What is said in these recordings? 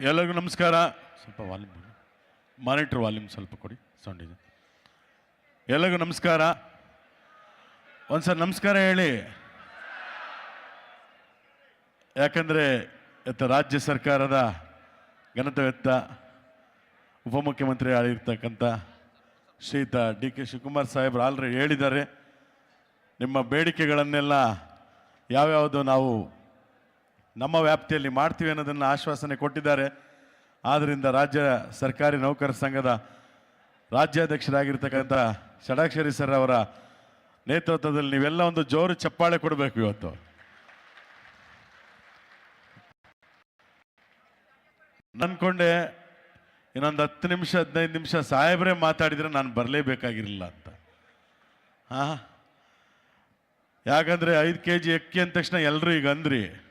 ಎಲ್ಲರಿಗೂ ನಮಸ್ಕಾರ. ಸ್ವಲ್ಪ ವಾಲ್ಯೂಮ್ ಮಾನಿಟ್ರ್ ವಾಲ್ಯೂಮ್ ಸ್ವಲ್ಪ ಕೊಡಿ. ಸೌಂಡ್ ಇದೆ. ಎಲ್ಲರಿಗೂ ನಮಸ್ಕಾರ. ಒಂದ್ಸಲ ನಮಸ್ಕಾರ ಹೇಳಿ. ಯಾಕಂದರೆ ಇವತ್ತು ರಾಜ್ಯ ಸರ್ಕಾರದ ಘನತವೆತ್ತ ಉಪಮುಖ್ಯಮಂತ್ರಿ ಆಗಿರ್ತಕ್ಕಂಥ ಶ್ರೀತ ಡಿ ಕೆ ಶಿವಕುಮಾರ್ ಸಾಹೇಬ್ರು ಆಲ್ರೆಡಿ ಹೇಳಿದ್ದಾರೆ. ನಿಮ್ಮ ಬೇಡಿಕೆಗಳನ್ನೆಲ್ಲ ಯಾವ್ಯಾವುದು ನಾವು ನಮ್ಮ ವ್ಯಾಪ್ತಿಯಲ್ಲಿ ಮಾಡ್ತೀವಿ ಅನ್ನೋದನ್ನು ಆಶ್ವಾಸನೆ ಕೊಟ್ಟಿದ್ದಾರೆ. ಆದ್ದರಿಂದ ರಾಜ್ಯ ಸರ್ಕಾರಿ ನೌಕರ ಸಂಘದ ರಾಜ್ಯಾಧ್ಯಕ್ಷರಾಗಿರ್ತಕ್ಕಂಥ ಷಡಾಕ್ಷರಿ ಸರ್ ಅವರ ನೇತೃತ್ವದಲ್ಲಿ ನೀವೆಲ್ಲ ಒಂದು ಜೋರು ಚಪ್ಪಾಳೆ ಕೊಡಬೇಕು ಇವತ್ತು. ನನ್ಕೊಂಡೆ ಇನ್ನೊಂದು ಹತ್ತು ನಿಮಿಷ, ಹದಿನೈದು ನಿಮಿಷ ಸಾಹೇಬ್ರೆ ಮಾತಾಡಿದರೆ ನಾನು ಬರಲೇಬೇಕಾಗಿರಲಿಲ್ಲ ಅಂತ. ಹಾಂ? ಯಾಕಂದರೆ ಐದು ಕೆ ಜಿ ಅಕ್ಕಿ ಅಂದ ತಕ್ಷಣ ಎಲ್ಲರೂ ಈಗ ಅಂದ್ರಿ.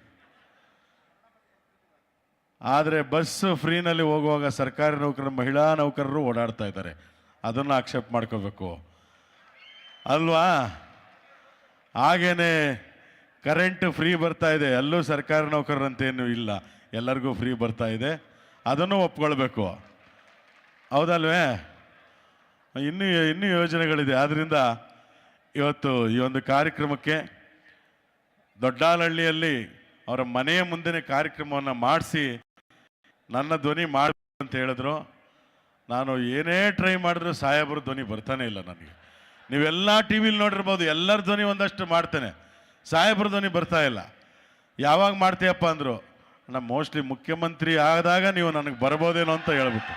ಆದರೆ ಬಸ್ ಫ್ರೀನಲ್ಲಿ ಹೋಗುವಾಗ ಸರ್ಕಾರಿ ನೌಕರರು, ಮಹಿಳಾ ನೌಕರರು ಓಡಾಡ್ತಾ ಇದ್ದಾರೆ. ಅದನ್ನು ಆಕ್ಷೇಪ ಮಾಡ್ಕೋಬೇಕು. ಅಲ್ವಾ? ಹಾಗೇನೆ ಕರೆಂಟ್ ಫ್ರೀ ಬರ್ತಾ ಇದೆ. ಎಲ್ಲೂ ಸರ್ಕಾರಿ ನೌಕರರಂತೇನು ಇಲ್ಲ. ಎಲ್ಲರಿಗೂ ಫ್ರೀ ಬರ್ತಾ ಇದೆ. ಅದನ್ನು ಒಪ್ಕೊಳ್ಬೇಕು. ಹೌದಲ್ವೇ? ಇನ್ನೂ ಇನ್ನೂ ಯೋಜನೆಗಳಿದೆ. ಆದ್ದರಿಂದ ಇವತ್ತು ಈ ಒಂದು ಕಾರ್ಯಕ್ರಮಕ್ಕೆ ದೊಡ್ಡಾಲಹಳ್ಳಿಯಲ್ಲಿ ಅವರ ಮನೆಯ ಮುಂದೆನೇ ಕಾರ್ಯಕ್ರಮವನ್ನು ಮಾಡಿಸಿ ನನ್ನ ಧ್ವನಿ ಮಾಡಿ ಅಂತ ಹೇಳಿದ್ರು. ನಾನು ಏನೇ ಟ್ರೈ ಮಾಡಿದ್ರು ಸಾಹೇಬ್ರ ಧ್ವನಿ ಬರ್ತಾನೆ ಇಲ್ಲ ನನಗೆ. ನೀವೆಲ್ಲ ಟಿ ವಿಲಿ ನೋಡಿರ್ಬೋದು, ಎಲ್ಲರ ಧ್ವನಿ ಒಂದಷ್ಟು ಮಾಡ್ತೇನೆ. ಸಾಹೇಬ್ರ ಧ್ವನಿ ಬರ್ತಾ ಇಲ್ಲ. ಯಾವಾಗ ಮಾಡ್ತೀಯಪ್ಪ ಅಂದರು ನಮ್ಮ ಮೋಸ್ಟ್ಲಿ ಮುಖ್ಯಮಂತ್ರಿ ಆದಾಗ ನೀವು ನನಗೆ ಬರ್ಬೋದೇನೋ ಅಂತ ಹೇಳ್ಬಿಟ್ಟು.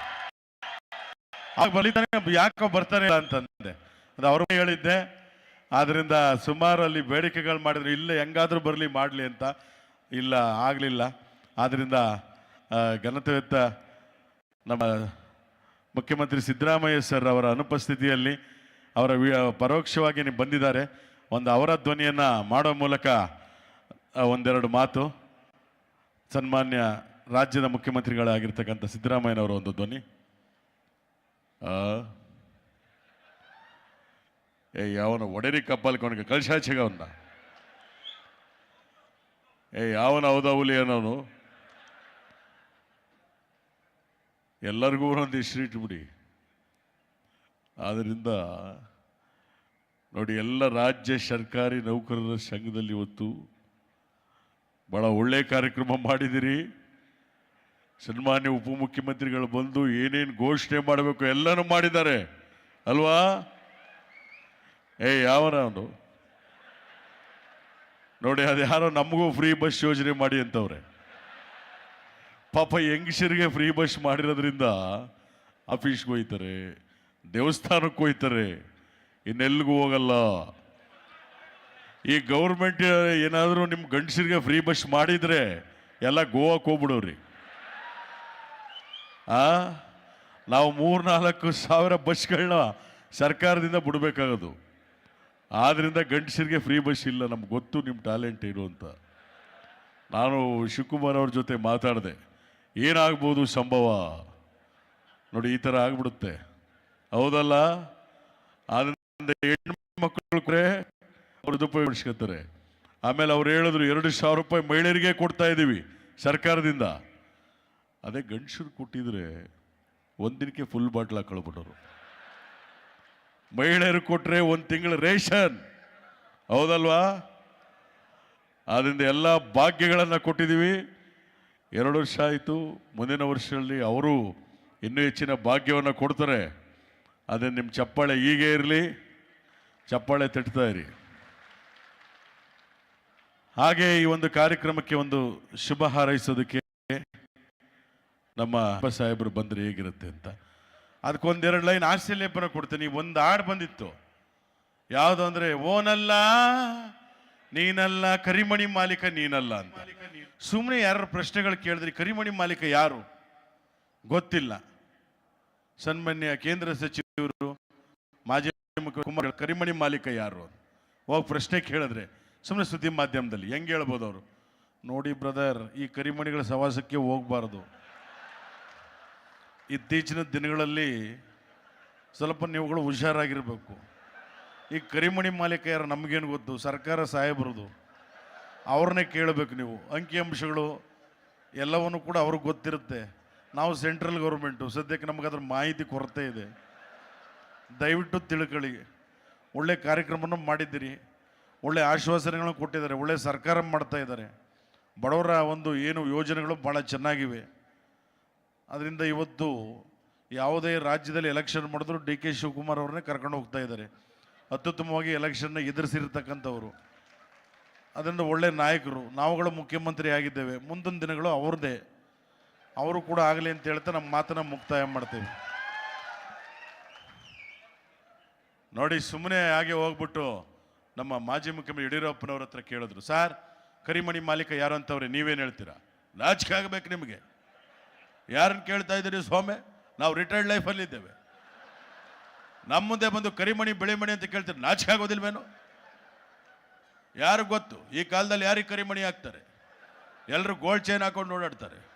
ಆಗ ಬಲಿತಾನೆ ಯಾಕೋ ಬರ್ತಾನೆ ಇಲ್ಲ ಅಂತಂದೆ. ಅದು ಅವರು ಹೇಳಿದ್ದೆ. ಆದ್ದರಿಂದ ಸುಮಾರು ಅಲ್ಲಿ ಬೇಡಿಕೆಗಳು ಮಾಡಿದ್ರು, ಇಲ್ಲ, ಹೆಂಗಾದ್ರೂ ಬರಲಿ, ಮಾಡಲಿ ಅಂತ. ಇಲ್ಲ, ಆಗಲಿಲ್ಲ. ಆದ್ರಿಂದ ಆ, ಘನತೆವೆತ್ತ ನಮ್ಮ ಮುಖ್ಯಮಂತ್ರಿ ಸಿದ್ದರಾಮಯ್ಯ ಸರ್ ಅವರ ಅನುಪಸ್ಥಿತಿಯಲ್ಲಿ ಅವರ ಪರೋಕ್ಷವಾಗಿ ಬಂದಿದ್ದಾರೆ. ಒಂದು ಅವರ ಧ್ವನಿಯನ್ನು ಮಾಡೋ ಮೂಲಕ ಒಂದೆರಡು ಮಾತು. ಸನ್ಮಾನ್ಯ ರಾಜ್ಯದ ಮುಖ್ಯಮಂತ್ರಿಗಳಾಗಿರ್ತಕ್ಕಂಥ ಸಿದ್ದರಾಮಯ್ಯನವರ ಒಂದು ಧ್ವನಿ? ಏ ಯಾವನ ಒಡೆರಿ ಕಪ್ಪಲ್ಕೊನಿಗೆ ಕಳ್ಸಾಚೆಗ ಅವನ್ನ. ಏ ಯಾವನ ಹೌದೌಲಿ ಅನ್ನೋನು. ಎಲ್ಲರಿಗೂ ಒಂದೊಂದು ಹೆಸರು ಇಟ್ಬಿಡಿ. ಆದ್ದರಿಂದ ನೋಡಿ, ಎಲ್ಲ ರಾಜ್ಯ ಸರ್ಕಾರಿ ನೌಕರರ ಸಂಘದಲ್ಲಿ ಇವತ್ತು ಬಹಳ ಒಳ್ಳೆಯ ಕಾರ್ಯಕ್ರಮ ಮಾಡಿದಿರಿ. ಸನ್ಮಾನ್ಯ ಉಪಮುಖ್ಯಮಂತ್ರಿಗಳು ಬಂದು ಏನೇನು ಘೋಷಣೆ ಮಾಡಬೇಕು ಎಲ್ಲನೂ ಮಾಡಿದ್ದಾರೆ. ಅಲ್ವಾ? ಏ ಯಾವನ ಅವನು? ನೋಡಿ ಅದು ಯಾರೋ ನಮಗೂ ಫ್ರೀ ಬಸ್ ಯೋಜನೆ ಮಾಡಿ ಅಂತವ್ರೆ. ಪಾಪ ಹೆಂಗಸರಿಗೆ ಫ್ರೀ ಬಸ್ ಮಾಡಿರೋದ್ರಿಂದ ಆಫೀಸ್ಗೆ ಹೋಯ್ತಾರೆ, ದೇವಸ್ಥಾನಕ್ಕೆ ಹೋಯ್ತಾರೆ ಇನ್ನೆಲ್ಲಿಗೂ ಹೋಗಲ್ಲ. ಈ ಗೌರ್ಮೆಂಟ್ ಏನಾದರೂ ನಿಮ್ಮ ಗಂಡಸರಿಗೆ ಫ್ರೀ ಬಸ್ ಮಾಡಿದರೆ ಎಲ್ಲ ಗೋವಾಕ್ಕೆ ಹೋಗ್ಬಿಡೋರಿ. ಆ? ನಾವು ಮೂರ್ನಾಲ್ಕು ಸಾವಿರ ಬಸ್ಗಳನ್ನ ಸರ್ಕಾರದಿಂದ ಬಿಡಬೇಕಾಗೋದು. ಆದ್ದರಿಂದ ಗಂಡಸರಿಗೆ ಫ್ರೀ ಬಸ್ ಇಲ್ಲ, ನಮ್ಗೆ ಗೊತ್ತು ನಿಮ್ಮ ಟ್ಯಾಲೆಂಟ್ ಏನು ಅಂತ. ನಾನು ಶಿವಕುಮಾರ್ ಅವ್ರ ಜೊತೆ ಮಾತಾಡಿದೆ. ಏನಾಗ್ಬೋದು ಸಂಭವ? ನೋಡಿ, ಈ ಥರ ಆಗ್ಬಿಡುತ್ತೆ. ಹೌದಲ್ಲ? ಆದ್ರಿಂದ ಹೆಣ್ಮಕ್ಳು ಅವ್ರದ್ದು ಉಪಯೋಗಿಸ್ಕೊತಾರೆ ಆಮೇಲೆ ಅವ್ರು ಹೇಳಿದ್ರು, ಎರಡು ಸಾವಿರ ರೂಪಾಯಿ ಮಹಿಳೆಯರಿಗೆ ಕೊಡ್ತಾ ಇದ್ದೀವಿ ಸರ್ಕಾರದಿಂದ. ಅದೇ ಗಂಡಸರು ಕೊಟ್ಟಿದ್ರೆ ಒಂದಿನಕ್ಕೆ ಫುಲ್ ಬಾಟ್ಲ್ ಕಳ್ಬಿಟ್ಟರು ಮಹಿಳೆಯರು ಕೊಟ್ಟರೆ ಒಂದು ತಿಂಗಳ ರೇಷನ್. ಹೌದಲ್ವಾ? ಆದ್ರಿಂದ ಎಲ್ಲ ಭಾಗ್ಯಗಳನ್ನು ಕೊಟ್ಟಿದ್ದೀವಿ. ಎರಡು ವರ್ಷ ಆಯಿತು. ಮುಂದಿನ ವರ್ಷದಲ್ಲಿ ಅವರು ಇನ್ನೂ ಹೆಚ್ಚಿನ ಭಾಗ್ಯವನ್ನು ಕೊಡ್ತಾರೆ. ಅದೇ ನಿಮ್ಮ ಚಪ್ಪಾಳೆ ಹೀಗೆ ಇರಲಿ, ಚಪ್ಪಾಳೆ ತಟ್ತಾ ಇರಿ. ಹಾಗೆ ಈ ಒಂದು ಕಾರ್ಯಕ್ರಮಕ್ಕೆ ಒಂದು ಶುಭ ಹಾರೈಸೋದಕ್ಕೆ ನಮ್ಮ ಅಪ್ಪ ಸಾಹೇಬರು ಬಂದರೆ ಹೇಗಿರುತ್ತೆ ಅಂತ. ಅದಕ್ಕೊಂದೆರಡು ಲೈನ್ ಆಶ್ಚರ್ಯಪನ ಕೊಡ್ತೀನಿ. ಒಂದು ಹಾಡು ಬಂದಿತ್ತು. ಯಾವುದು ಅಂದರೆ, ಓನಲ್ಲ ನೀನಲ್ಲ, ಕರಿಮಣಿ ಮಾಲೀಕ ನೀನಲ್ಲ ಅಂತ. ಸುಮ್ಮನೆ ಯಾರು ಪ್ರಶ್ನೆಗಳು ಕೇಳಿದ್ರಿ, ಕರಿಮಣಿ ಮಾಲೀಕ ಯಾರು? ಗೊತ್ತಿಲ್ಲ. ಸನ್ಮಾನ್ಯ ಕೇಂದ್ರ ಸಚಿವರು, ಮಾಜಿ ಮುಖ್ಯಮಂತ್ರಿ ಕರಿಮಣಿ ಮಾಲೀಕ ಯಾರು? ಹೋಗಿ ಪ್ರಶ್ನೆ ಕೇಳಿದ್ರೆ ಸುಮ್ಮನೆ ಸುದ್ದಿ ಮಾಧ್ಯಮದಲ್ಲಿ, ಹೆಂಗೆ ಹೇಳ್ಬೋದು ಅವರು? ನೋಡಿ ಬ್ರದರ್, ಈ ಕರಿಮಣಿಗಳ ಸವಾಸಕ್ಕೆ ಹೋಗಬಾರ್ದು. ಇತ್ತೀಚಿನ ದಿನಗಳಲ್ಲಿ ಸ್ವಲ್ಪ ನೀವುಗಳು ಹುಷಾರಾಗಿರಬೇಕು. ಈ ಕರಿಮಣಿ ಮಾಲೀಕ ಯಾರು ನಮಗೇನು ಗೊತ್ತು? ಸರ್ಕಾರ ಸಾಹೇಬ್ರದು. ಅವ್ರನ್ನೇ ಕೇಳಬೇಕು ನೀವು. ಅಂಕಿಅಂಶಗಳು ಎಲ್ಲವನ್ನು ಕೂಡ ಅವ್ರಿಗೆ ಗೊತ್ತಿರುತ್ತೆ. ನಾವು ಸೆಂಟ್ರಲ್ ಗೌರ್ಮೆಂಟು. ಸದ್ಯಕ್ಕೆ ನಮಗೆ ಅದ್ರ ಮಾಹಿತಿ ಕೊರತೆ ಇದೆ. ದಯವಿಟ್ಟು ತಿಳ್ಕೊಳ್ಳಿ. ಒಳ್ಳೆ ಕಾರ್ಯಕ್ರಮವನ್ನು ಮಾಡಿದ್ದೀರಿ. ಒಳ್ಳೆ ಆಶ್ವಾಸನೆಗಳನ್ನು ಕೊಟ್ಟಿದ್ದಾರೆ. ಒಳ್ಳೆ ಸರ್ಕಾರ ಮಾಡ್ತಾ ಇದ್ದಾರೆ. ಬಡವರ ಒಂದು ಏನು ಯೋಜನೆಗಳು ಭಾಳ ಚೆನ್ನಾಗಿವೆ. ಅದರಿಂದ ಇವತ್ತು ಯಾವುದೇ ರಾಜ್ಯದಲ್ಲಿ ಎಲೆಕ್ಷನ್ ಮಾಡಿದ್ರು ಡಿ ಕೆ ಶಿವಕುಮಾರ್ ಅವ್ರನ್ನೇ ಕರ್ಕೊಂಡು ಹೋಗ್ತಾ ಇದ್ದಾರೆ. ಅತ್ಯುತ್ತಮವಾಗಿ ಎಲೆಕ್ಷನ್ನ ಎದುರಿಸಿರ್ತಕ್ಕಂಥವ್ರು. ಅದರಿಂದ ಒಳ್ಳೆ ನಾಯಕರು. ನಾವುಗಳು ಮುಖ್ಯಮಂತ್ರಿ ಆಗಿದ್ದೇವೆ. ಮುಂದಿನ ದಿನಗಳು ಅವ್ರದ್ದೇ. ಅವರು ಕೂಡ ಆಗಲಿ ಅಂತ ಹೇಳ್ತಾ ನಮ್ಮ ಮಾತನ್ನು ಮುಕ್ತಾಯ ಮಾಡ್ತೇವೆ. ನೋಡಿ ಸುಮ್ಮನೆ ಹಾಗೆ ಹೋಗ್ಬಿಟ್ಟು ನಮ್ಮ ಮಾಜಿ ಮುಖ್ಯಮಂತ್ರಿ ಯಡಿಯೂರಪ್ಪನವ್ರ ಹತ್ರ ಕೇಳಿದ್ರು, ಸರ್, ಕರಿಮಣಿ ಮಾಲೀಕ ಯಾರು ಅಂತವ್ರೆ ನೀವೇನು ಹೇಳ್ತೀರಾ? ನಾಚಿಕೆ ಆಗಬೇಕು ನಿಮಗೆ. ಯಾರನ್ನು ಕೇಳ್ತಾ ಇದ್ದೀರಿ ಸ್ವಾಮಿ ನಾವು ರಿಟೈರ್ಡ್ ಲೈಫಲ್ಲಿದ್ದೇವೆ ನಮ್ಮ ಮುಂದೆ ಬಂದು ಕರಿಮಣಿ, ಬೆಳೆಮಣಿ ಅಂತ ಕೇಳ್ತೀರಿ? ನಾಚಿಕೆ ಆಗೋದಿಲ್ವೇನು? ಯಾರು ಗೊತ್ತು? ಈ ಕಾಲದಲ್ಲಿ ಯಾರಿಗೆ ಕರಿಮಣಿ ಹಾಕ್ತಾರೆ? ಎಲ್ಲರೂ ಗೋಲ್ಡ್ ಚೈನ್ ಹಾಕೊಂಡು ಓಡಾಡ್ತಾರೆ.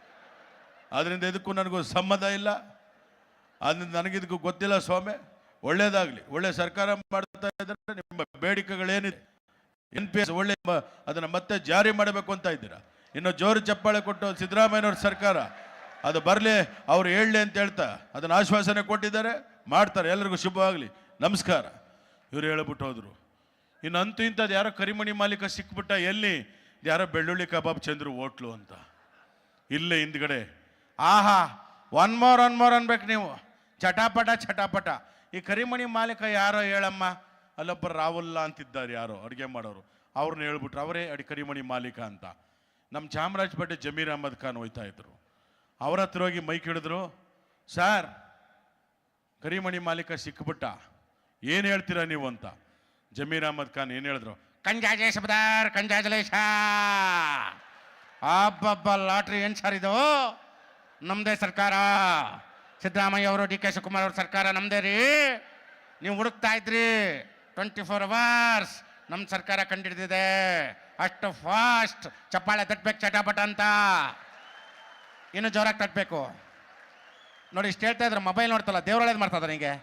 ಅದರಿಂದ ಇದಕ್ಕೂ ನನಗೂ ಸಂಬಂಧ ಇಲ್ಲ. ಅದರಿಂದ ನನಗಿದಕ್ಕೂ ಗೊತ್ತಿಲ್ಲ ಸ್ವಾಮಿ. ಒಳ್ಳೇದಾಗಲಿ. ಒಳ್ಳೆ ಸರ್ಕಾರ ಮಾಡ್ತಾ ಇದ್ದಾರೆ ನಿಮ್ಮ ಬೇಡಿಕೆಗಳೇನಿದೆ? ಎನ್ ಪಿ ಎಸ್ ಒಳ್ಳೆ ಅದನ್ನ ಮತ್ತೆ ಜಾರಿ ಮಾಡಬೇಕು ಅಂತ ಇದ್ದೀರಾ? ಇನ್ನು ಜೋರು ಚಪ್ಪಾಳೆ ಕೊಟ್ಟು ಸಿದ್ದರಾಮಯ್ಯನವ್ರ ಸರ್ಕಾರ, ಅದು ಬರಲಿ, ಅವ್ರು ಹೇಳಲಿ ಅಂತ ಹೇಳ್ತಾ ಅದನ್ನ ಆಶ್ವಾಸನೆ ಕೊಟ್ಟಿದ್ದಾರೆ. ಮಾಡ್ತಾರೆ. ಎಲ್ಲರಿಗೂ ಶುಭವಾಗಲಿ. ನಮಸ್ಕಾರ. ಇವ್ರು ಹೇಳ್ಬಿಟ್ಟು ಹೋದ್ರು. ಇನ್ನು ಅಂತೂ ಇಂಥದ್ದು ಯಾರೋ ಕರಿಮಣಿ ಮಾಲೀಕ ಸಿಕ್ಬಿಟ್ಟ ಎಲ್ಲಿ? ಯಾರೋ ಬೆಳ್ಳುಳ್ಳಿ ಕಬಾಬ್ ಚಂದ್ರು ಓಟ್ಲು ಅಂತ. ಇಲ್ಲೇ ಹಿಂದ್ಗಡೆ. ಆಹಾ ಒನ್ ಮೋರ್ ಒನ್ ಮೋರ್ ಅನ್ಬೇಕು ನೀವು. ಚಟಾಪಟ ಚಟಾಪಟ. ಈ ಕರಿಮಣಿ ಮಾಲೀಕ ಯಾರೋ ಹೇಳಮ್ಮ? ಅಲ್ಲೊಬ್ಬರು ರಾಹುಲ್ ಅಂತಿದ್ದಾರೆ ಯಾರೋ, ಅಡುಗೆ ಮಾಡೋರು. ಅವ್ರನ್ನ ಹೇಳ್ಬಿಟ್ರು, ಅವರೇ ಅಡಿ ಕರಿಮಣಿ ಮಾಲೀಕ ಅಂತ. ನಮ್ಮ ಚಾಮರಾಜಪೇಟೆ ಜಮೀರ್ ಅಹಮದ್ ಖಾನ್ ಹೋಯ್ತಾ ಇದ್ರು. ಅವ್ರ ಹತ್ರ ಹೋಗಿ ಮೈಕ್ ಹಿಡಿದ್ರು, ಸರ್, ಕರಿಮಣಿ ಮಾಲೀಕ ಸಿಕ್ಬಿಟ್ಟ. ಏನು ಹೇಳ್ತೀರಾ ನೀವು ಅಂತ? ಜಮೀರ್ ಅಹಮದ್ ಖಾನ್ ಏನು ಹೇಳಿದ್ರು? ಕಂಜಾಜೇಶ ಬದಾರ್ ಕಂಜಾಜಲೇಶ ಅಬ್ಬಬ್ಬ, ಲಾಟ್ರಿ ಏನು ಸರ್ ಇದು? ನಮ್ಮದೇ ಸರ್ಕಾರ. ಸಿದ್ದರಾಮಯ್ಯ ಅವರು, ಡಿ ಕೆ ಶಿವಕುಮಾರ್ ಅವ್ರ ಸರ್ಕಾರ ನಮ್ಮದೇ ರೀ. ನೀವು ಹುಡುಕ್ತಾ ಇದ್ರಿ. ಟ್ವೆಂಟಿ ಫೋರ್ ಅವರ್ಸ್ ನಮ್ಮ ಸರ್ಕಾರ ಕಂಡಿಡ್ದಿದೆ. ಅಷ್ಟು ಫಾಸ್ಟ್ ಚಪ್ಪಾಳೆ ತಟ್ಬೇಕು, ಚಟಾಪಟ ಅಂತ. ಇನ್ನು ಜೋರಾಗಿ ತಟ್ಟಬೇಕು ನೋಡಿ, ಇಷ್ಟು ಹೇಳ್ತಾ ಇದ್ರೆ ಮೊಬೈಲ್ ನೋಡ್ತಲ್ಲ, ದೇವ್ರ ಮಾಡ್ತಾ ಇದ್ದಾರೆ ನಿಂಗೆ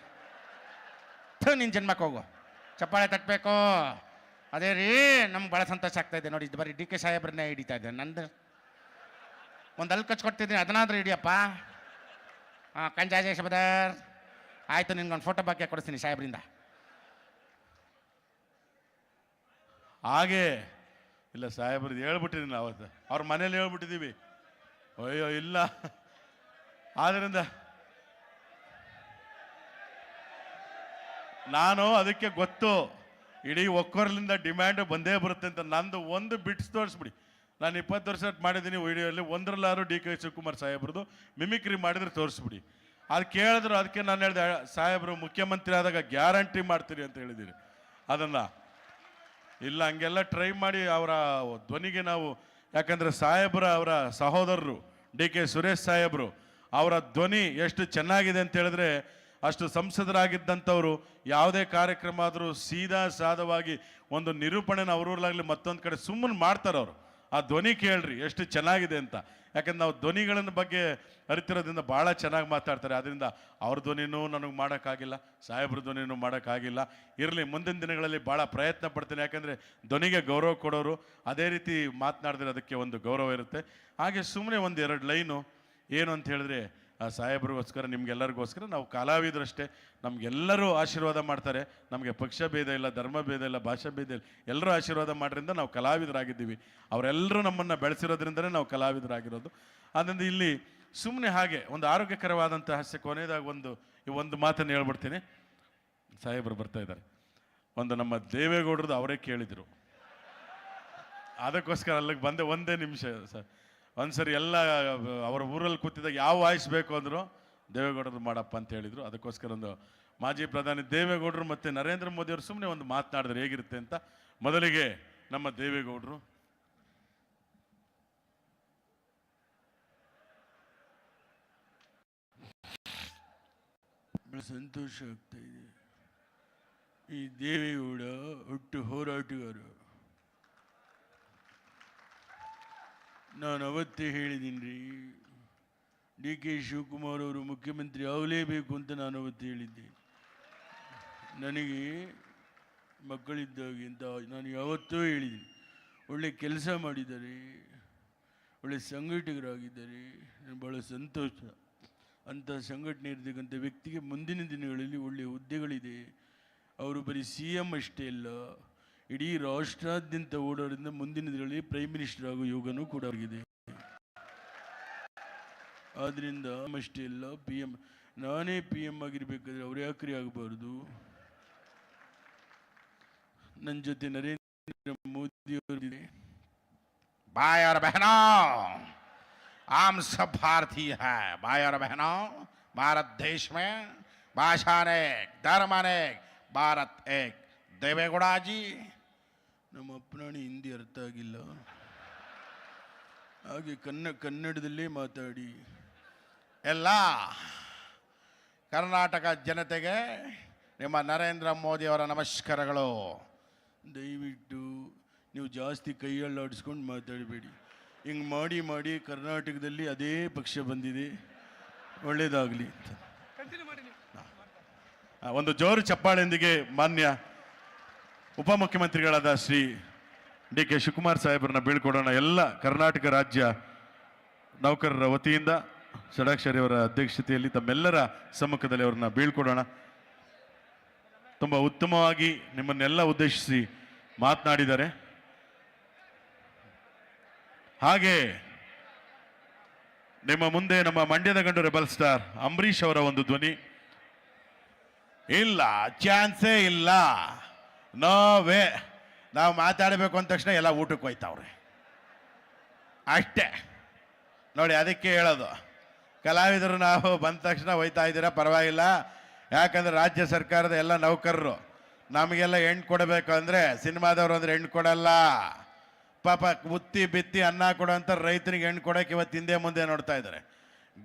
ನಿನ್ನ ಜನ್ಮಕ್ಕೆ ಹೋಗು. ಚಪ್ಪಾಳೆ ತಟ್ಟಬೇಕು ಅದೇ ರೀ, ನಮ್ಗೆ ಭಾಳ ಸಂತೋಷ ಆಗ್ತಾ ಇದೆ. ನೋಡಿ, ಇದು ಬರೀ ಡಿ ಕೆ ಸಾಹೇಬ್ರನ್ನೇ ಹಿಡಿತಾ ಇದ್ದೆ ನಂದು ಒಂದು ಅಲ್ಲಿ ಕಚ್ಕೊಡ್ತಿದ್ದೀನಿ ಅದನ್ನಾದ್ರೂ ಹಿಡಿಯಪ್ಪ. ಹಾಂ ಕಂಜಾಜೇಶ್ ಬದರ್ ಆಯಿತು, ನಿನ್ಗೊಂದು ಫೋಟೋ ಬಾಕಿ ಕೊಡಿಸ್ತೀನಿ ಸಾಹೇಬ್ರಿಂದ. ಹಾಗೆ, ಇಲ್ಲ ಸಾಹೇಬ್ರದ್ದು ಹೇಳ್ಬಿಟ್ಟಿದ್ದೀನಿ ಅವತ್ತು ಅವ್ರ ಮನೇಲಿ ಹೇಳ್ಬಿಟ್ಟಿದ್ದೀವಿ. ಅಯ್ಯೋ, ಇಲ್ಲ. ಆದ್ದರಿಂದ ನಾನು ಅದಕ್ಕೆ ಗೊತ್ತು. ಇಡೀ ಒಕ್ಕೊರ್ಲಿಂದ ಡಿಮ್ಯಾಂಡ್ ಬಂದೇ ಬರುತ್ತೆ ಅಂತ ನಂದು ಒಂದು ಬಿಟ್ಸ್ ತೋರಿಸ್ಬಿಡಿ. ನಾನು ಇಪ್ಪತ್ತು ವರ್ಷ ಮಾಡಿದ್ದೀನಿ ವಿಡಿಯೋಲ್ಲಿ ಒಂದರಲ್ಲಾರು ಡಿ ಕೆ ಶಿವಕುಮಾರ್ ಸಾಹೇಬ್ರದ್ದು ಮಿಮಿಕ್ರಿ ಮಾಡಿದ್ರೆ ತೋರಿಸ್ಬಿಡಿ. ಅದು ಕೇಳಿದ್ರು ಅದಕ್ಕೆ ನಾನು ಹೇಳಿದೆ, ಸಾಹೇಬರು ಮುಖ್ಯಮಂತ್ರಿ ಆದಾಗ ಗ್ಯಾರಂಟಿ ಮಾಡ್ತೀರಿ ಅಂತ ಹೇಳಿದ್ದೀರಿ. ಅದನ್ನು ಇಲ್ಲ, ಹಂಗೆಲ್ಲ ಟ್ರೈ ಮಾಡಿ ಅವರ ಧ್ವನಿಗೆ ನಾವು, ಯಾಕಂದರೆ ಸಾಹೇಬ್ರ ಅವರ ಸಹೋದರರು, ಡಿ ಕೆ ಸುರೇಶ್ ಸಾಹೇಬರು ಅವರ ಧ್ವನಿ ಎಷ್ಟು ಚೆನ್ನಾಗಿದೆ ಅಂತ ಹೇಳಿದ್ರೆ ಅಷ್ಟು ಸಂಸದರಾಗಿದ್ದಂಥವರು ಯಾವುದೇ ಕಾರ್ಯಕ್ರಮ ಆದರೂ ಸೀದಾ ಸಾದವಾಗಿ ಒಂದು ನಿರೂಪಣೆನ ಅವ್ರೂರ್ಲಾಗ್ಲಿ ಮತ್ತೊಂದು ಕಡೆ ಸುಮ್ಮನೆ ಮಾಡ್ತಾರೆ ಅವರು ಆ ಧ್ವನಿ ಕೇಳ್ರಿ, ಎಷ್ಟು ಚೆನ್ನಾಗಿದೆ ಅಂತ. ಯಾಕಂದ್ರೆ ನಾವು ಧ್ವನಿಗಳನ್ನ ಬಗ್ಗೆ ಅರಿತಿರೋದ್ರಿಂದ ಭಾಳ ಚೆನ್ನಾಗಿ ಮಾತಾಡ್ತಾರೆ. ಅದರಿಂದ ಅವ್ರ ಧ್ವನಿನೂ ನನಗೆ ಮಾಡೋಕ್ಕಾಗಿಲ್ಲ, ಸಾಹೇಬ್ರ ಧ್ವನಿನೂ ಮಾಡೋಕ್ಕಾಗಿಲ್ಲ. ಇರಲಿ, ಮುಂದಿನ ದಿನಗಳಲ್ಲಿ ಭಾಳ ಪ್ರಯತ್ನ ಪಡ್ತೀನಿ. ಯಾಕಂದರೆ ಧ್ವನಿಗೆ ಗೌರವ ಕೊಡೋರು, ಅದೇ ರೀತಿ ಮಾತನಾಡಿದ್ರೆ ಅದಕ್ಕೆ ಒಂದು ಗೌರವ ಇರುತ್ತೆ. ಹಾಗೆ ಸುಮ್ಮನೆ ಒಂದು ಎರಡು ಲೈನು, ಏನು ಅಂತ ಹೇಳಿದ್ರೆ ಆ ಸಾಹೇಬ್ರಿಗೋಸ್ಕರ, ನಿಮ್ಗೆಲ್ಲರಿಗೋಸ್ಕರ ನಾವು ಕಲಾವಿದರಷ್ಟೇ. ನಮಗೆಲ್ಲರೂ ಆಶೀರ್ವಾದ ಮಾಡ್ತಾರೆ. ನಮಗೆ ಪಕ್ಷ ಭೇದ ಇಲ್ಲ, ಧರ್ಮ ಭೇದ ಇಲ್ಲ, ಭಾಷಾ ಭೇದ ಇಲ್ಲ. ಎಲ್ಲರೂ ಆಶೀರ್ವಾದ ಮಾಡ್ರಿಂದ ನಾವು ಕಲಾವಿದರಾಗಿದ್ದೀವಿ. ಅವರೆಲ್ಲರೂ ನಮ್ಮನ್ನು ಬೆಳೆಸಿರೋದ್ರಿಂದಲೇ ನಾವು ಕಲಾವಿದರಾಗಿರೋದು. ಅದರಿಂದ ಇಲ್ಲಿ ಸುಮ್ಮನೆ ಹಾಗೆ ಒಂದು ಆರೋಗ್ಯಕರವಾದಂಥ ಹಾಸ್ಯ, ಕೊನೆಯದಾಗ ಒಂದು, ಈ ಒಂದು ಮಾತನ್ನು ಹೇಳ್ಬಿಡ್ತೀನಿ. ಸಾಹೇಬರು ಬರ್ತಾ ಇದ್ದಾರೆ. ಒಂದು ನಮ್ಮ ದೇವೇಗೌಡರದ್ದು ಅವರೇ ಕೇಳಿದರು. ಅದಕ್ಕೋಸ್ಕರ ಅಲ್ಲಿಗೆ ಬಂದೆ, ಒಂದೇ ನಿಮಿಷ ಸರ್. ಒಂದ್ಸರಿ ಎಲ್ಲ, ಅವರ ಊರಲ್ಲಿ ಕೂತಿದ್ದಾಗ ಯಾವ ವಾಯ್ಸ್ ಬೇಕು ಅಂದರು, ದೇವೇಗೌಡರು ಮಾಡಪ್ಪ ಅಂತ ಹೇಳಿದರು. ಅದಕ್ಕೋಸ್ಕರ ಒಂದು ಮಾಜಿ ಪ್ರಧಾನಿ ದೇವೇಗೌಡರು ಮತ್ತು ನರೇಂದ್ರ ಮೋದಿ ಅವರು ಸುಮ್ಮನೆ ಒಂದು ಮಾತನಾಡಿದ್ರೆ ಹೇಗಿರುತ್ತೆ ಅಂತ ಮೊದಲಿಗೆ ನಮ್ಮ ದೇವೇಗೌಡರು. ಸಂತೋಷ ಆಗ್ತಾ ಇದೆ. ಈ ದೇವೇಗೌಡ ಹುಟ್ಟು ಹೋರಾಟಗಾರ. ನಾನು ಅವತ್ತೇ ಹೇಳಿದ್ದೀನಿ ರೀ ಡಿ ಕೆ ಶಿವಕುಮಾರ್ ಅವರು ಮುಖ್ಯಮಂತ್ರಿ ಆಗಲೇಬೇಕು ಅಂತ ನಾನು ಅವತ್ತು ಹೇಳಿದ್ದೆ. ನನಗೆ ಮಕ್ಕಳಿದ್ದಾಗಿಂತ ನಾನು ಯಾವತ್ತೂ ಹೇಳಿದ್ದೀನಿ ಒಳ್ಳೆ ಕೆಲಸ ಮಾಡಿದ್ದಾರೆ. ಒಳ್ಳೆ ಸಂಘಟಕರಾಗಿದ್ದಾರೆ. ನನಗೆ ಭಾಳ ಸಂತೋಷ. ಅಂಥ ಸಂಘಟನೆ ಇರತಕ್ಕಂಥ ವ್ಯಕ್ತಿಗೆ ಮುಂದಿನ ದಿನಗಳಲ್ಲಿ ಒಳ್ಳೆಯ ಹುದ್ದೆಗಳಿದೆ. ಅವರು ಬರೀ ಸಿ ಎಂ ಅಷ್ಟೇ ಅಲ್ಲ ಇಡೀ ರಾಷ್ಟ್ರಾದ್ಯಂತ ಓಡೋದ್ರಿಂದ ಮುಂದಿನ ದಿನಗಳಲ್ಲಿ ಪ್ರೈಮ್ ಮಿನಿಸ್ಟರ್ ಆಗೋ ಯೋಗನೂ ಕೂಡ ಆಗಿದೆ ಆದ್ದರಿಂದ ಅಷ್ಟೇ ಇಲ್ಲ ಪಿ ಎಮ್ ನಾನೇ ಪಿ ಎಮ್ ಆಗಿರ್ಬೇಕಾದ್ರೆ ಅವ್ರು ಯಾಕ್ರಿ ಆಗಬಾರ್ದು ನನ್ನ ಜೊತೆ ನರೇಂದ್ರ ಮೋದಿ ಅವರಿದೆ भाई और बहनों आम सब भारतीय है भाई और बहनों भारत देश में भाषा अनेक धर्म अनेक भारत एक देवेगौड़ा जी ನಮ್ಮ ಅಪ್ಪನಾಣಿ ಹಿಂದಿ ಅರ್ಥ ಆಗಿಲ್ಲ. ಹಾಗೆ ಕನ್ನ ಕನ್ನಡದಲ್ಲೇ ಮಾತಾಡಿ. ಎಲ್ಲ ಕರ್ನಾಟಕ ಜನತೆಗೆ ನಿಮ್ಮ ನರೇಂದ್ರ ಮೋದಿಯವರ ನಮಸ್ಕಾರಗಳು. ದಯವಿಟ್ಟು ನೀವು ಜಾಸ್ತಿ ಕೈಯಲ್ಲಾಡಿಸ್ಕೊಂಡು ಮಾತಾಡಬೇಡಿ. ಹಿಂಗೆ ಮಾಡಿ ಮಾಡಿ ಕರ್ನಾಟಕದಲ್ಲಿ ಅದೇ ಪಕ್ಷ ಬಂದಿದೆ. ಒಳ್ಳೆಯದಾಗಲಿ ಅಂತ. ಒಂದು ಜೋರು ಚಪ್ಪಾಳೆಯೊಂದಿಗೆ ಮಾನ್ಯ ಉಪಮುಖ್ಯಮಂತ್ರಿಗಳಾದ ಶ್ರೀ ಡಿ ಕೆ ಶಿವಕುಮಾರ್ ಸಾಹೇಬರನ್ನ ಬೀಳ್ಕೊಡೋಣ ಎಲ್ಲ ಕರ್ನಾಟಕ ರಾಜ್ಯ ನೌಕರರ ವತಿಯಿಂದ ಷಡಾಕ್ಷರಿಯವರ ಅಧ್ಯಕ್ಷತೆಯಲ್ಲಿ ತಮ್ಮೆಲ್ಲರ ಸಮ್ಮುಖದಲ್ಲಿ ಅವ್ರನ್ನ ಬೀಳ್ಕೊಡೋಣ. ತುಂಬ ಉತ್ತಮವಾಗಿ ನಿಮ್ಮನ್ನೆಲ್ಲ ಉದ್ದೇಶಿಸಿ ಮಾತನಾಡಿದ್ದಾರೆ. ಹಾಗೆ ನಿಮ್ಮ ಮುಂದೆ ನಮ್ಮ ಮಂಡ್ಯದ ಗಂಡು ರೆಬಲ್ ಸ್ಟಾರ್ ಅಂಬರೀಷ್ ಅವರ ಒಂದು ಧ್ವನಿ. ಇಲ್ಲ, ಚಾನ್ಸೇ ಇಲ್ಲ. ನೋ ವೇ ನಾವು ಮಾತಾಡಬೇಕು ಅಂದ ತಕ್ಷಣ ಎಲ್ಲ ಊಟಕ್ಕೆ ಹೋಯ್ತಾವ್ರೆ. ಅಷ್ಟೇ. ನೋಡಿ, ಅದಕ್ಕೆ ಹೇಳೋದು. ಕಲಾವಿದರು ನಾವು ಬಂದ ತಕ್ಷಣ ಹೋಯ್ತಾ ಇದ್ದೀರಾ? ಪರವಾಗಿಲ್ಲ. ಯಾಕಂದ್ರೆ ರಾಜ್ಯ ಸರ್ಕಾರದ ಎಲ್ಲ ನೌಕರರು ನಮಗೆಲ್ಲ ಹೆಣ್ಣು ಕೊಡಬೇಕು ಅಂದರೆ ಸಿನಿಮಾದವರು ಅಂದ್ರೆ ಹೆಣ್ಣು ಕೊಡಲ್ಲ. ಪಾಪ ಉತ್ತಿ ಬಿತ್ತಿ ಅನ್ನ ಕೊಡೋಂಥ ರೈತರಿಗೆ ಹೆಣ್ಣು ಕೊಡೋಕೆ ಇವತ್ತು ಹಿಂದೆ ಮುಂದೆ ನೋಡ್ತಾ ಇದ್ದಾರೆ.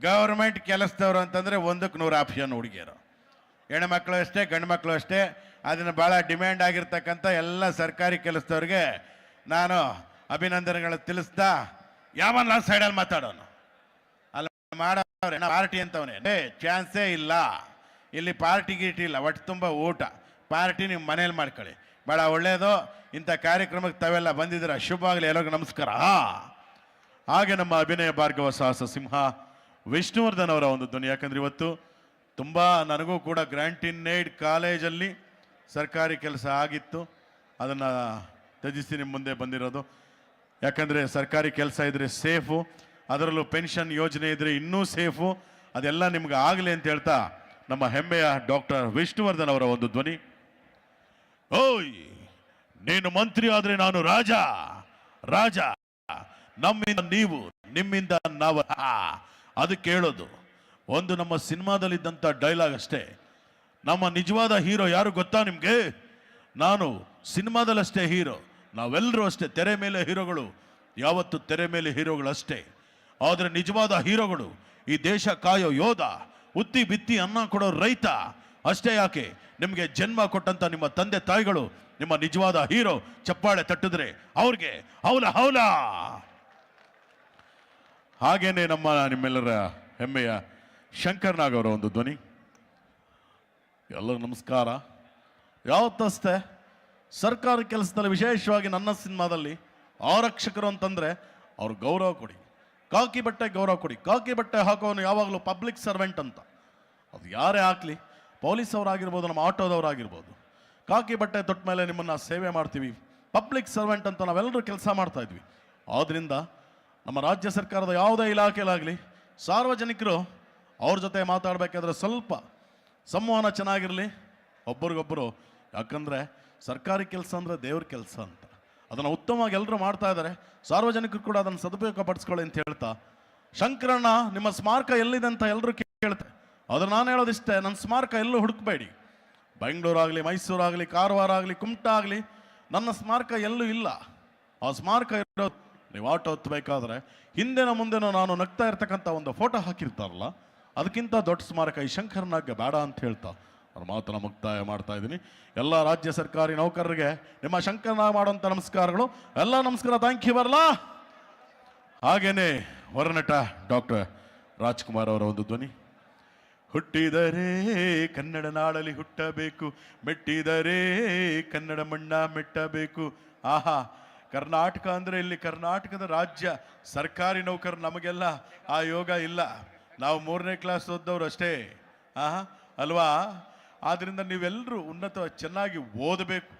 ಗೌರ್ಮೆಂಟ್ ಕೆಲಸದವರು ಅಂತಂದರೆ ಒಂದಕ್ಕೆ ನೂರು ಆಪ್ಷನ್ ಹುಡುಗಿಯರು. ಹೆಣ್ಮಕ್ಳು ಅಷ್ಟೇ, ಗಂಡು ಮಕ್ಕಳು ಅಷ್ಟೇ. ಅದನ್ನು ಭಾಳ ಡಿಮ್ಯಾಂಡ್ ಆಗಿರ್ತಕ್ಕಂಥ ಎಲ್ಲ ಸರ್ಕಾರಿ ಕೆಲಸದವ್ರಿಗೆ ನಾನು ಅಭಿನಂದನೆಗಳು ತಿಳಿಸ್ತಾ ಯಾವನ್ನ ಸೈಡಲ್ಲಿ ಮಾತಾಡೋನು? ಅಲ್ಲಿ ಮಾಡೋರೆ ಪಾರ್ಟಿ ಅಂತವನೇ. ಏ ಚಾನ್ಸೇ ಇಲ್ಲ. ಇಲ್ಲಿ ಪಾರ್ಟಿ ಗೀಟಿ ಇಲ್ಲ. ಒಟ್ಟು ತುಂಬ ಊಟ. ಪಾರ್ಟಿ ನೀವು ಮನೇಲಿ ಮಾಡ್ಕೊಳ್ಳಿ. ಭಾಳ ಒಳ್ಳೆಯದು ಇಂಥ ಕಾರ್ಯಕ್ರಮಕ್ಕೆ ತಾವೆಲ್ಲ ಬಂದಿದ್ದೀರ. ಶುಭವಾಗಲಿ ಎಲ್ಲರಿಗೂ ನಮಸ್ಕಾರ. ಹಾಗೆ ನಮ್ಮ ಅಭಿನಯ ಭಾರ್ಗವ ಸಾಹಸ ಸಿಂಹ, ವಿಷ್ಣುವರ್ಧನ್ ಅವರ ಒಂದು ಧ್ವನಿ. ಯಾಕಂದ್ರೆ ಇವತ್ತು ತುಂಬ ನನಗೂ ಕೂಡ ಗ್ರ್ಯಾಂಟಿನೇಡ್ ಕಾಲೇಜಲ್ಲಿ ಸರ್ಕಾರಿ ಕೆಲಸ ಆಗಿತ್ತು. ಅದನ್ನು ತ್ಯಜಿಸಿ ನಿಮ್ಮ ಮುಂದೆ ಬಂದಿರೋದು. ಯಾಕಂದರೆ ಸರ್ಕಾರಿ ಕೆಲಸ ಇದ್ರೆ ಸೇಫು, ಅದರಲ್ಲೂ ಪೆನ್ಷನ್ ಯೋಜನೆ ಇದ್ದರೆ ಇನ್ನೂ ಸೇಫು. ಅದೆಲ್ಲ ನಿಮ್ಗೆ ಆಗಲಿ ಅಂತ ಹೇಳ್ತಾ ನಮ್ಮ ಹೆಮ್ಮೆಯ ಡಾಕ್ಟರ್ ವಿಷ್ಣುವರ್ಧನ್ ಅವರ ಒಂದು ಧ್ವನಿ. ಓಯ್, ನೀನು ಮಂತ್ರಿ ಆದರೆ ನಾನು ರಾಜ. ರಾಜ, ನಮ್ಮಿಂದ ನೀವು, ನಿಮ್ಮಿಂದ ನಾವು. ಅದು ಕೇಳೋದು. ಒಂದು ನಮ್ಮ ಸಿನಿಮಾದಲ್ಲಿದ್ದಂಥ ಡೈಲಾಗ್ ಅಷ್ಟೇ. ನಮ್ಮ ನಿಜವಾದ ಹೀರೋ ಯಾರು ಗೊತ್ತಾ ನಿಮಗೆ? ನಾನು ಸಿನಿಮಾದಲ್ಲಷ್ಟೇ ಹೀರೋ ನಾವೆಲ್ಲರೂ ಅಷ್ಟೇ ತೆರೆ ಮೇಲೆ ಹೀರೋಗಳು, ಯಾವತ್ತು ತೆರೆ ಮೇಲೆ ಹೀರೋಗಳು ಅಷ್ಟೇ ಆದರೆ ನಿಜವಾದ ಹೀರೋಗಳು, ಈ ದೇಶ ಕಾಯೋ ಯೋಧ, ಉತ್ತಿ ಬಿತ್ತಿ ಅನ್ನ ಕೊಡೋ ರೈತ, ಅಷ್ಟೇ ಯಾಕೆ? ನಿಮಗೆ ಜನ್ಮ ಕೊಟ್ಟಂತ ನಿಮ್ಮ ತಂದೆ ತಾಯಿಗಳು, ನಿಮ್ಮ ನಿಜವಾದ ಹೀರೋ ಚಪ್ಪಾಳೆ ತಟ್ಟಿದ್ರೆ ಅವ್ರಿಗೆ ಹೌಲ ಹೌಲ! ಹಾಗೇನೆ ನಮ್ಮ ನಿಮ್ಮೆಲ್ಲರ ಹೆಮ್ಮೆಯ ಶಂಕರ್ನಾಗ್ ಅವರ ಒಂದು ಧ್ವನಿ. ಎಲ್ಲರಿಗೂ ನಮಸ್ಕಾರ. ಯಾವತ್ತಷ್ಟೇ ಸರ್ಕಾರ ಕೆಲಸದಲ್ಲಿ ವಿಶೇಷವಾಗಿ ನನ್ನ ಸಿನಿಮಾದಲ್ಲಿ ಆರಕ್ಷಕರು ಅಂತಂದರೆ ಅವ್ರು ಗೌರವ ಕೊಡಿ. ಕಾಕಿ ಬಟ್ಟೆ ಗೌರವ ಕೊಡಿ. ಕಾಕಿ ಬಟ್ಟೆ ಹಾಕೋನು ಯಾವಾಗಲೂ ಪಬ್ಲಿಕ್ ಸರ್ವೆಂಟ್ ಅಂತ. ಅದು ಯಾರೇ ಹಾಕ್ಲಿ ಪೊಲೀಸ್ ಅವರಾಗಿರ್ಬೋದು ನಮ್ಮ ಆಟೋದವರಾಗಿರ್ಬೋದು. ಕಾಕಿ ಬಟ್ಟೆ ತೊಟ್ಟ ಮೇಲೆ ನಿಮ್ಮನ್ನು ಸೇವೆ ಮಾಡ್ತೀವಿ. ಪಬ್ಲಿಕ್ ಸರ್ವೆಂಟ್ ಅಂತ ನಾವೆಲ್ಲರೂ ಕೆಲಸ ಮಾಡ್ತಾ ಇದ್ವಿ. ಆದ್ದರಿಂದ ನಮ್ಮ ರಾಜ್ಯ ಸರ್ಕಾರದ ಯಾವುದೇ ಇಲಾಖೆಯಲ್ಲಾಗಲಿ ಸಾರ್ವಜನಿಕರು ಅವ್ರ ಜೊತೆ ಮಾತಾಡಬೇಕಾದ್ರೆ ಸ್ವಲ್ಪ ಸಂವಹನ ಚೆನ್ನಾಗಿರಲಿ. ಒಬ್ಬರಿಗೊಬ್ಬರು ಯಾಕಂದರೆ ಸರ್ಕಾರಿ ಕೆಲಸ ಅಂದರೆ ದೇವ್ರ ಕೆಲಸ ಅಂತ. ಅದನ್ನು ಉತ್ತಮವಾಗಿ ಎಲ್ಲರೂ ಮಾಡ್ತಾ ಇದ್ದಾರೆ ಸಾರ್ವಜನಿಕರು ಕೂಡ ಅದನ್ನು ಸದುಪಯೋಗ ಪಡಿಸ್ಕೊಳ್ಳಿ ಅಂತ ಹೇಳ್ತಾ. ಶಂಕರಣ್ಣ, ನಿಮ್ಮ ಸ್ಮಾರಕ ಎಲ್ಲಿದೆ ಅಂತ ಎಲ್ಲರೂ ಕೇಳ್ತಾರೆ. ಆದರೆ ನಾನು ಹೇಳೋದಿಷ್ಟೇ ನನ್ನ ಸ್ಮಾರಕ ಎಲ್ಲೂ ಹುಡುಕಬೇಡಿ. ಬೆಂಗಳೂರಾಗಲಿ, ಮೈಸೂರಾಗಲಿ ಕಾರವಾರ ಆಗಲಿ ಕುಮಟ ಆಗಲಿ ನನ್ನ ಸ್ಮಾರಕ ಎಲ್ಲೂ ಇಲ್ಲ. ಆ ಸ್ಮಾರಕ ಇರೋದು ನೀವು ಆಟೋ ಹತ್ತಬೇಕಾದ್ರೆ ಹಿಂದೆನೋ ಮುಂದೆನೋ ನಾನು ನಗ್ತಾ ಇರ್ತಕ್ಕಂಥ ಒಂದು ಫೋಟೋ ಹಾಕಿರ್ತಾರಲ್ಲ ಅದಕ್ಕಿಂತ ದೊಡ್ಡ ಸ್ಮಾರಕ ಈ ಶಂಕರನಾಗ ಬೇಡ ಅಂತ ಹೇಳ್ತಾ, ಅವ್ರ ಮಾತನ್ನ ಮುಕ್ತಾಯ ಮಾಡ್ತಾ ಇದ್ದೀನಿ. ಎಲ್ಲ ರಾಜ್ಯ ಸರ್ಕಾರಿ ನೌಕರರಿಗೆ ನಿಮ್ಮ ಶಂಕರನಾಗ ಮಾಡುವಂಥ ನಮಸ್ಕಾರಗಳು. ಎಲ್ಲ ನಮಸ್ಕಾರ ಥ್ಯಾಂಕ್ ಯು ಬರಲಾ ಹಾಗೇನೆ ಹೊರನಟ ಡಾಕ್ಟರ್ ರಾಜ್ಕುಮಾರ್ ಅವರ ಒಂದು ಧ್ವನಿ. ಹುಟ್ಟಿದರೆ ಕನ್ನಡ ನಾಡಲಿ ಹುಟ್ಟಬೇಕು, ಮೆಟ್ಟಿದರೆ ಕನ್ನಡ ಮಣ್ಣ ಮೆಟ್ಟಬೇಕು. ಆಹಾ, ಕರ್ನಾಟಕ ಅಂದರೆ ಇಲ್ಲಿ ಕರ್ನಾಟಕದ ರಾಜ್ಯ ಸರ್ಕಾರಿ ನೌಕರು ನಮಗೆಲ್ಲ ಆ ಯೋಗ ಇಲ್ಲ. ನಾವು ಮೂರನೇ ಕ್ಲಾಸ್ ಓದ್ದವ್ರು ಅಷ್ಟೇ. ಆಹಾ, ಅಲ್ವಾ? ಆದ್ದರಿಂದ ನೀವೆಲ್ಲರೂ ಉನ್ನತ ಚೆನ್ನಾಗಿ ಓದಬೇಕು.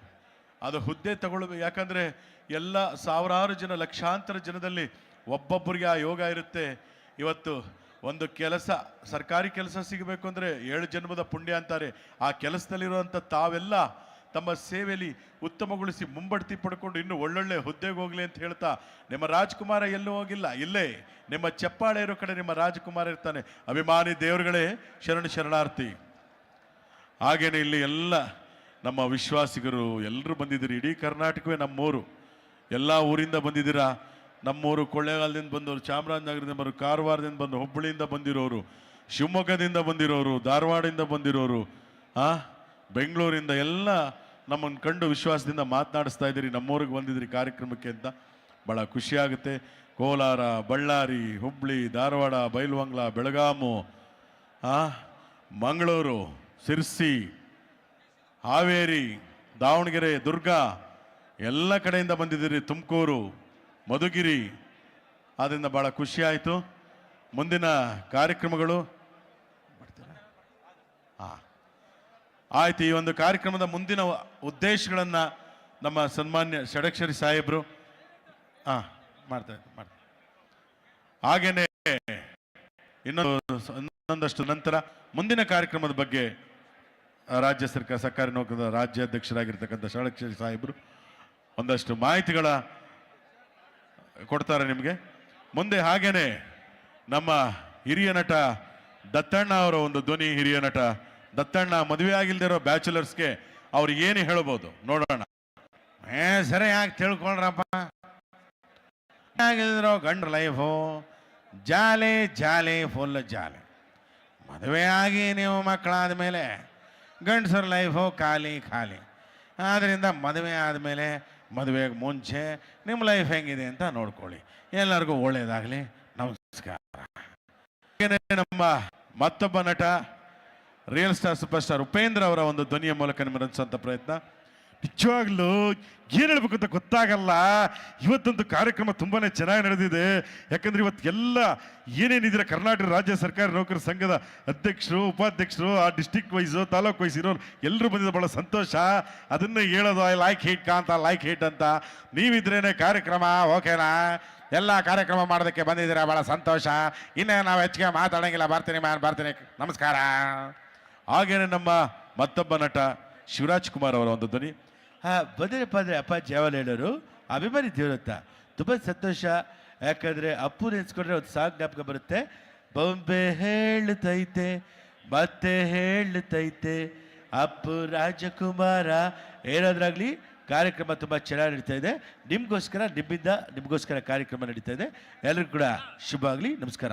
ಅದು ಹುದ್ದೆ ತಗೊಳ್ಬೇಕು. ಯಾಕಂದರೆ ಎಲ್ಲ ಸಾವಿರಾರು ಜನ, ಲಕ್ಷಾಂತರ ಜನದಲ್ಲಿ ಒಬ್ಬೊಬ್ಬರಿಗೆ ಆ ಯೋಗ ಇರುತ್ತೆ. ಇವತ್ತು ಒಂದು ಕೆಲಸ, ಸರ್ಕಾರಿ ಕೆಲಸ ಸಿಗಬೇಕು ಅಂದರೆ ಏಳು ಜನ್ಮದ ಪುಣ್ಯ ಅಂತಾರೆ. ಆ ಕೆಲಸದಲ್ಲಿರುವಂಥ ತಾವೆಲ್ಲ ತಮ್ಮ ಸೇವೆಯಲ್ಲಿ ಉತ್ತಮಗೊಳಿಸಿ ಮುಂಬಡ್ತಿ ಪಡ್ಕೊಂಡು ಇನ್ನೂ ಒಳ್ಳೊಳ್ಳೆ ಹುದ್ದೆಗೆ ಹೋಗಲಿ ಅಂತ ಹೇಳ್ತಾ, ನಿಮ್ಮ ರಾಜ್ಕುಮಾರ ಎಲ್ಲೂ ಹೋಗಿಲ್ಲ. ಇಲ್ಲೇ ನಿಮ್ಮ ಚಪ್ಪಾಳೆ ಇರೋ ಕಡೆ ನಿಮ್ಮ ರಾಜ್ಕುಮಾರ ಇರ್ತಾನೆ. ಅಭಿಮಾನಿ ದೇವರುಗಳೇ, ಶರಣ ಶರಣಾರ್ಥಿ. ಹಾಗೇನೆ ಇಲ್ಲಿ ಎಲ್ಲ ನಮ್ಮ ವಿಶ್ವಾಸಿಗರು ಎಲ್ಲರೂ ಬಂದಿದ್ದೀರಿ. ಇಡೀ ಕರ್ನಾಟಕವೇ ನಮ್ಮೂರು. ಎಲ್ಲ ಊರಿಂದ ಬಂದಿದ್ದೀರಾ? ನಮ್ಮೂರು ಕೊಳ್ಳೇಗಾಲದಿಂದ ಬಂದವರು, ಚಾಮರಾಜನಗರದಿಂದ ಬಂದರು ಕಾರವಾರದಿಂದ ಬಂದು ಹುಬ್ಬಳ್ಳಿಯಿಂದ ಬಂದಿರೋರು, ಶಿವಮೊಗ್ಗದಿಂದ ಬಂದಿರೋರು, ಧಾರವಾಡದಿಂದ ಬಂದಿರೋರು, ಆ, ಬೆಂಗಳೂರಿಂದ ಎಲ್ಲ ನಮ್ಮನ್ನು ಕಂಡು ವಿಶ್ವಾಸದಿಂದ ಮಾತನಾಡಿಸ್ತಾ ಇದ್ದೀರಿ, ನಮ್ಮೂರಿಗೆ ಬಂದಿದ್ದೀರಿ ಕಾರ್ಯಕ್ರಮಕ್ಕೆ ಅಂತ. ಭಾಳ ಖುಷಿಯಾಗುತ್ತೆ. ಕೋಲಾರ, ಬಳ್ಳಾರಿ ಹುಬ್ಬಳ್ಳಿ ಧಾರವಾಡ, ಬೈಲುವಂಗ್ಲ, ಬೆಳಗಾಮು ಮಂಗಳೂರು ಸಿರ್ಸಿ ಹಾವೇರಿ, ದಾವಣಗೆರೆ, ದುರ್ಗ, ಎಲ್ಲ ಕಡೆಯಿಂದ ಬಂದಿದ್ದೀರಿ. ತುಮಕೂರು, ಮಧುಗಿರಿ. ಆದ್ದರಿಂದ ಭಾಳ ಖುಷಿ ಆಯಿತು. ಮುಂದಿನ ಕಾರ್ಯಕ್ರಮಗಳು ಹಾಂ ಆಯ್ತು, ಈ ಒಂದು ಕಾರ್ಯಕ್ರಮದ ಮುಂದಿನ ಉದ್ದೇಶಗಳನ್ನು ನಮ್ಮ ಸನ್ಮಾನ್ಯ ಷಡಕ್ಷರಿ ಸಾಹೇಬರು ಹಾಂ ಮಾಡ್ತಾ ಮಾಡ್ತಾ ಹಾಗೇನೆ ಇನ್ನೊಂದು ಇನ್ನೊಂದಷ್ಟು ನಂತರ ಮುಂದಿನ ಕಾರ್ಯಕ್ರಮದ ಬಗ್ಗೆ ರಾಜ್ಯ ಸರ್ಕಾರ, ಸರ್ಕಾರಿ ನೌಕರರ ರಾಜ್ಯಾಧ್ಯಕ್ಷರಾಗಿರ್ತಕ್ಕಂಥ ಷಡಕ್ಷರಿ ಸಾಹೇಬರು ಒಂದಷ್ಟು ಮಾಹಿತಿಗಳ ಕೊಡ್ತಾರೆ ನಿಮಗೆ. ಮುಂದೆ ಹಾಗೇನೆ ನಮ್ಮ ಹಿರಿಯ ನಟ ದತ್ತಣ್ಣ ಅವರ ಒಂದು ಧ್ವನಿ ಹಿರಿಯ ನಟ ದತ್ತಣ್ಣ ಮದುವೆ ಆಗಿಲ್ದಿರೋ ಬ್ಯಾಚುಲರ್ಸ್ಗೆ ಅವ್ರು ಏನು ಹೇಳ್ಬೋದು? ನೋಡೋಣ. ಏ, ಸರಿ, ಯಾಕೆ ತಿಳ್ಕೊಂಡ್ರಪ್ಪ ಆಗಿದ್ರು ಗಂಡ್ರ ಲೈಫು ಜಾಲೆ, ಜಾಲಿ ಫುಲ್ ಜಾಲೆ. ಮದುವೆ ಆಗಿ ನೀವು ಮಕ್ಕಳಾದ ಮೇಲೆ ಗಂಡಸರ ಲೈಫು ಖಾಲಿ ಖಾಲಿ. ಆದ್ದರಿಂದ ಮದುವೆ ಆದಮೇಲೆ ಮದುವೆಗೆ ಮುಂಚೆ ನಿಮ್ಮ ಲೈಫ್ ಹೆಂಗಿದೆ ಅಂತ ನೋಡ್ಕೊಳ್ಳಿ. ಎಲ್ಲರಿಗೂ ಒಳ್ಳೆಯದಾಗಲಿ ನಮಸ್ಕಾರ. ನಮ್ಮ ಮತ್ತೊಬ್ಬ ನಟ real star super star Upendra ಅವರ ಒಂದು ಧ್ವನಿಯ ಮೂಲಕ ನಿಮ್ಮ ರಚಿಸುವಂಥ ಪ್ರಯತ್ನ. ನಿಜವಾಗ್ಲೂ ಏನು ಹೇಳ್ಬೇಕು ಅಂತ ಗೊತ್ತಾಗಲ್ಲ. ಇವತ್ತೊಂದು ಕಾರ್ಯಕ್ರಮ ತುಂಬಾನೇ ಚೆನ್ನಾಗಿ ನಡೆದಿದೆ. ಯಾಕಂದ್ರೆ ಇವತ್ತು ಎಲ್ಲ ಏನೇನಿದ್ರೆ ಕರ್ನಾಟಕ ರಾಜ್ಯ ಸರ್ಕಾರಿ ನೌಕರ ಸಂಘದ ಅಧ್ಯಕ್ಷರು, ಉಪಾಧ್ಯಕ್ಷರು, ಆ ಡಿಸ್ಟಿಕ್ ವೈಸು ತಾಲೂಕ್ ವೈಸ್ ಇರೋರು ಎಲ್ಲರೂ ಬಂದಿದ್ದು ಬಹಳ ಸಂತೋಷ. ಅದನ್ನು ಹೇಳೋದು ಐ ಲೈಕ್ ಹಿಟ್ ಕಾಂತ ಲೈಕ್ ಹಿಟ್ ಅಂತ. ನೀವಿದ್ರೇನೆ ಕಾರ್ಯಕ್ರಮ, ಓಕೆನಾ? ಎಲ್ಲ ಕಾರ್ಯಕ್ರಮ ಮಾಡೋದಕ್ಕೆ ಬಂದಿದ್ದೀರಾ ಭಾಳ ಸಂತೋಷ. ಇನ್ನೇ ನಾವು ಹೆಚ್ಚಿಗೆ ಮಾತಾಡೋಂಗಿಲ್ಲ. ಬರ್ತೀನಿ ಮಾ ಬರ್ತೀನಿ. ನಮಸ್ಕಾರ. ಹಾಗೇನೆ ನಮ್ಮ ಮತ್ತೊಬ್ಬ ನಟ ಶಿವರಾಜ್ ಕುಮಾರ್ ಅವರ ಒಂದು ಧ್ವನಿ. ಹಾಂ, ಬದ್ರೆ ಪದ್ರೆ ಅಪ್ಪ ಯಾವಲ್ಲ ಹೇಳೋರು ಅಭಿಮಾನಿ ದೇವರತ್ತ ತುಂಬ ಸಂತೋಷ. ಯಾಕಂದರೆ ಅಪ್ಪು ನೆನೆಸ್ಕೊಂಡ್ರೆ ಒಂದು ಸಾಂಗ್ ಜ್ಞಾಪಕ ಬರುತ್ತೆ. ಬೊಂಬೆ ಹೇಳುತ್ತೈತೆ ಮತ್ತೆ ಹೇಳುತ್ತೈತೆ ಅಪ್ಪು ರಾಜಕುಮಾರ. ಏನಾದ್ರಾಗಲಿ ಕಾರ್ಯಕ್ರಮ ತುಂಬ ಚೆನ್ನಾಗಿ ನಡೀತಾ ಇದೆ. ನಿಮಗೋಸ್ಕರ, ನಿಮ್ಮಿಂದ ನಿಮಗೋಸ್ಕರ ಕಾರ್ಯಕ್ರಮ ನಡೀತಾ ಇದೆ. ಎಲ್ಲರಿಗೂ ಕೂಡ ಶುಭ ಆಗಲಿ. ನಮಸ್ಕಾರ.